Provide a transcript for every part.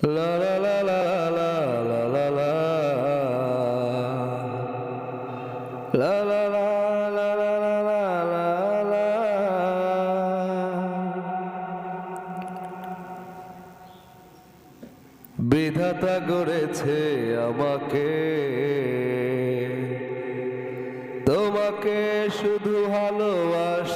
লা লা লা লা লা লা লা বিধাতা গড়েছে আমাকে তোমাকে শুধু ভালোবাসতে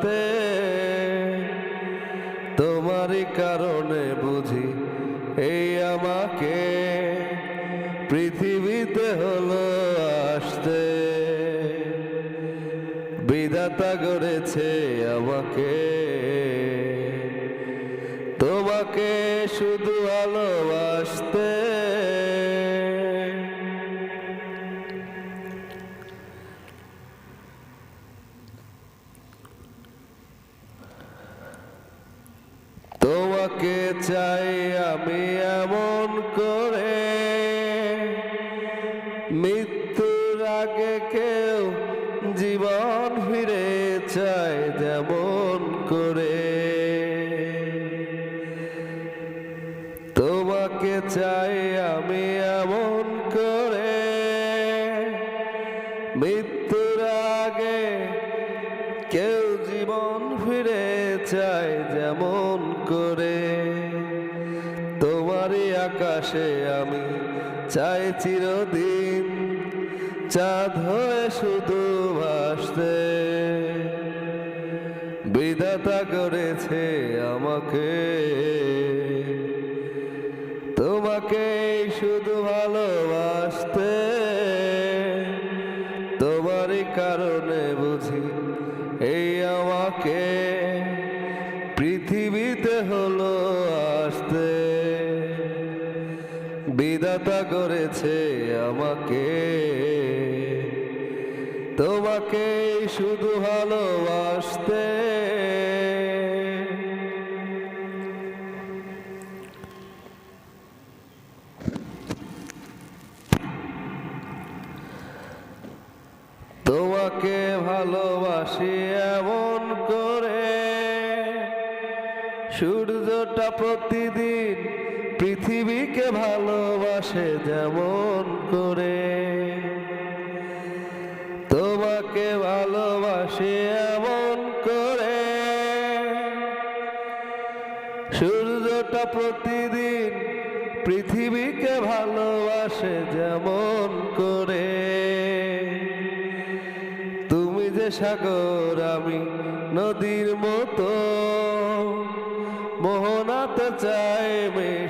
ভালোবাসতে তোমারই কারণে বুঝি এই আমাকে পৃথিবীতে হলো আসতে। বিধাতা গড়েছে আমাকে। তোমাকে শুধু ভালোবাসতে চাই আমি এমন করে। মৃত্যুর আগে কেউ জীবন ফিরে চায় যেমন করে। তোমাকে চাই আমি এমন করে। মৃত্যুর আগে কেউ জীবন ফিরে চায় যেমন করে। আকাশে আমি চাই চিরদিন, চাঁদ হয়ে শুধু ভাসতে। বিধাতা করেছে আমাকে, তোমাকে শুধু ভালোবাসতে। তোমারই কারণে বিধাতা করেছে আমাকে। তোমাকে শুধু ভালোবাসতে। তোমাকে ভালোবাসি এমন করে। সূর্যটা প্রতিদিন পৃথিবীকে ভালোবাসে যেমন করে। তোমাকে ভালোবাসে এমন করে। সূর্যটা প্রতিদিন পৃথিবীকে ভালোবাসে যেমন করে। তুমি যে সাগর, আমি নদীর মতো। মোহনাতে চাই মিশতে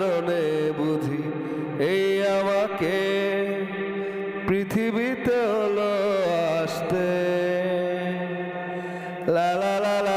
কারণে বুঝি এই আমাকে পৃথিবীতে হলো আসতে। লা লা লা